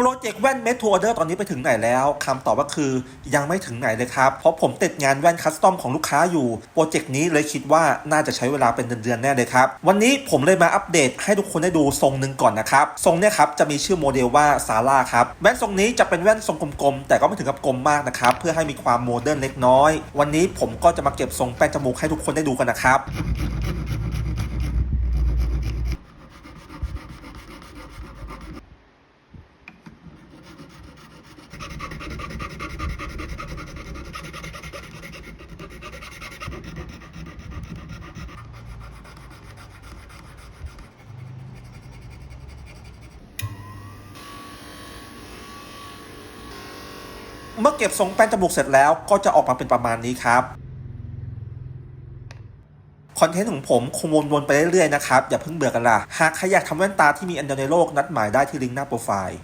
โปรเจกต์แว่นเมทัวร์เดอร์ตอนนี้ไปถึงไหนแล้วคำตอบก็คือยังไม่ถึงไหนเลยครับ เพราะผมติดงานแว่นคัสตอมของลูกค้าอยู่ โปรเจกต์นี้เลยคิดว่าน่าจะใช้เวลาเป็นเดือนๆแน่เลยครับ วันนี้ผมเลยมาอัปเดตให้ทุกคนได้ดูทรงหนึ่งก่อนนะครับ ทรงเนี่ยครับจะมีชื่อโมเดลว่าซาร่าครับ แว่นทรงนี้จะเป็นแว่นทรงกลมๆ แต่ก็ไม่ถึงกับกลมมากนะครับ เพื่อให้มีความโมเดิร์นเล็กน้อย วันนี้ผมก็จะมาเก็บทรงแป้นจมูกให้ทุกคนได้ดูกันนะครับ เมื่อเก็บทรงแป้นจมูกเสร็จแล้วก็จะออกมาเป็นประมาณนี้ครับคอนเทนต์ของผมคงวนๆไปเรื่อยๆนะครับ อย่าเพิ่งเบื่อกันล่ะหากใครอยากทำแว่นตาที่มีอันเดียวในโลกนัดหมายได้ที่ลิงก์หน้าโปรไฟล์